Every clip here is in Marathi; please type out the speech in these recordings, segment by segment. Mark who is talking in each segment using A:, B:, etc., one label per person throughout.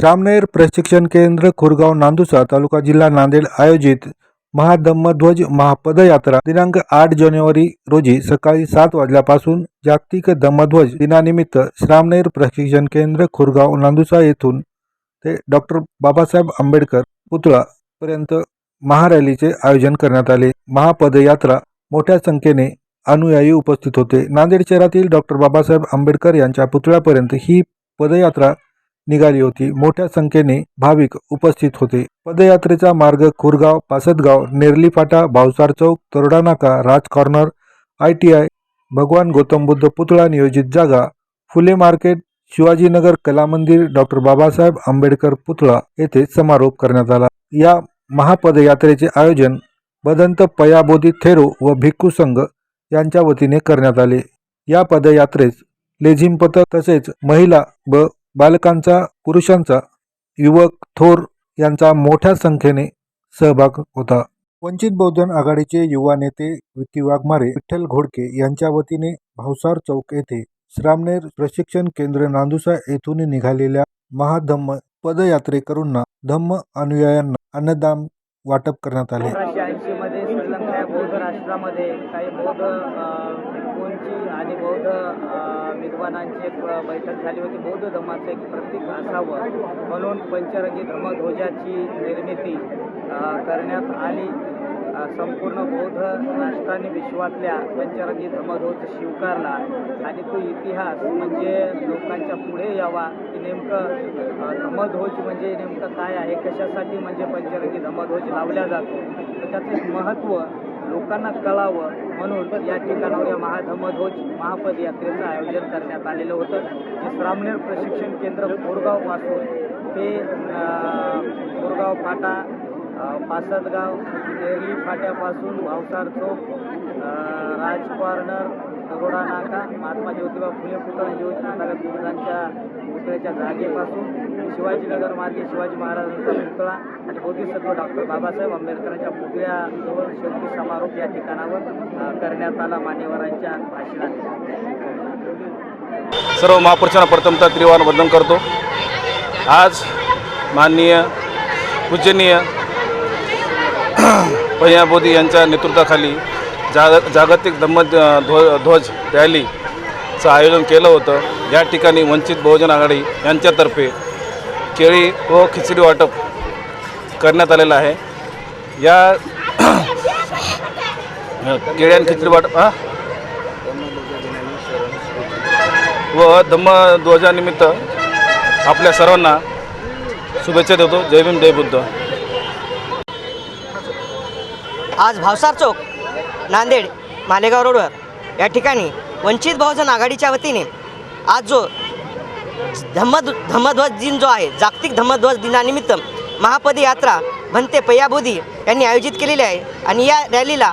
A: श्रामनेर प्रशिक्षण केंद्र खुरगाव नांदुसा तालुका जिल्हा नांदेड आयोजित महाधम्मध्वज महापदयात्रा दिनांक आठ जानेवारी रोजी सकाळी सात वाजल्यापासून जागतिक धम्मध्वज दिनानिमित्त श्रामनेर प्रशिक्षण केंद्र खुरगाव नांदुसा येथून ते डॉक्टर बाबासाहेब आंबेडकर पुतळा पर्यंत महारॅलीचे आयोजन करण्यात आले. महापदयात्रा मोठ्या संख्येने अनुयायी उपस्थित होते. नांदेड शहरातील डॉक्टर बाबासाहेब आंबेडकर यांच्या पुतळ्यापर्यंत ही पदयात्रा निघाली होती. मोठ्या संख्येने भाविक उपस्थित होते. पदयात्रेचा मार्ग खुरगाव पासदगाव नेरली फाटा Bhavsar Chowk Torda Naka Raj corner I T I Bhagwan Gautam Buddha पुतळा नियोजित जागा फुले मार्केट शिवाजीनगर कला मंदिर डॉक्टर बाबासाहेब आंबेडकर पुतळा येथे समारोप करण्यात आला. या महापदयात्रेचे आयोजन बदंत पयाबोधी थेरो व भिक्खू संघ यांच्या वतीने करण्यात आले. या पदयात्रेस लेझिम पथक तसेच महिला व बालकांचा पुरुषांचा युवक थोर यांचा मोठ्या संख्येने सहभाग होता. वंचित बहुजन आघाडीचे युवा नेते विकी वाघमारे विठ्ठल घोडके यांच्या वतीने भावसार चौक येथे श्रामनेर प्रशिक्षण केंद्र नांदुसा येथून निघालेल्या महाधम्म पदयात्रेकरूंना धम्म अनुयायांना अन्नदान वाटप करण्यात आले.
B: मध्ये काही बौद्ध अ, आणि बौद्ध विद्वानांची एक बैठक झाली होती. बौद्ध धर्माचं एक प्रतीक असावं म्हणून पंचरंगी धर्मध्वजाची निर्मिती करण्यात आली. संपूर्ण बौद्ध राष्ट्राने विश्वातल्या पंचरंगी धर्मध्वज स्वीकारला. आणि तो इतिहास म्हणजे लोकांच्या पुढे यावा की नेमकं धर्मध्वज म्हणजे नेमकं काय आहे कशासाठी म्हणजे पंचरंगी धर्मध्वज लावला जातो? तर त्याचं एक महत्त्व लोकांना कळावं म्हणून या ठिकाणावर या महाधम्मध्वज महापदयात्रेचं आयोजन करण्यात आलेलं होतं जे श्रामनेर प्रशिक्षण केंद्र कोरगावपासून ते बोरगाव कोरगाव फाटा पासदगाव नेरली फाट्यापासून भावसार चौक राज कॉर्नर तरोडा नाका महात्मा ज्योतिबा फुले पुतळा ज्योतिबा पुतळ्यांच्या पुतळ्याच्या जागेपासून शिवाजीनगर मार्गे शिवाजी महाराजांचा पुतळा आणि बोधिसत्व डॉक्टर बाबासाहेब आंबेडकरांच्या पुतळ्याजवळ शेवटी समारोप या ठिकाणावर करण्यात आला मान्यवरांच्या भाषणात.
C: सर्व महापुरुषांना प्रथमता त्रिवार वंदन करतो. आज माननीय पूजनीय पयाबोधी यांच्या नेतृत्वाखाली जाग जागतिक धम्म ध्व ध्वज रॅलीचं आयोजन केलं होतं. या ठिकाणी वंचित बहुजन आघाडी यांच्यातर्फे केळी व खिचडी वाटप करण्यात आलेलं आहे. या केळी आणि खिचडी वाटप हा? व धम्मध्वजानिमित्त आपल्या सर्वांना शुभेच्छा देतो. जय भीम जय बुद्ध.
D: आज भावसार चौक नांदेड मालेगाव रोडवर या ठिकाणी वंचित बहुजन आघाडीच्या वतीने आज जो धम्म धम्मध्वज दिन जो आहे जागतिक धम्मध्वज दिनानिमित्त महापदयात्रा भंते पयाबोधी यांनी आयोजित केलेली आहे. आणि या रॅलीला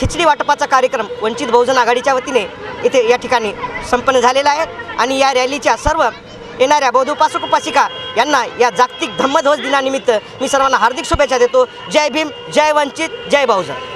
D: खिचडी वाटपाचा कार्यक्रम वंचित बहुजन आघाडीच्या वतीने इथे या ठिकाणी संपन्न झालेला आहे. आणि या रॅलीच्या सर्व येणाऱ्या बौद्ध उपासक उपासिका यांना या जागतिक धम्मध्वज दिनानिमित्त मी सर्वांना हार्दिक शुभेच्छा देतो. जय भीम जय वंचित जय बहुजन.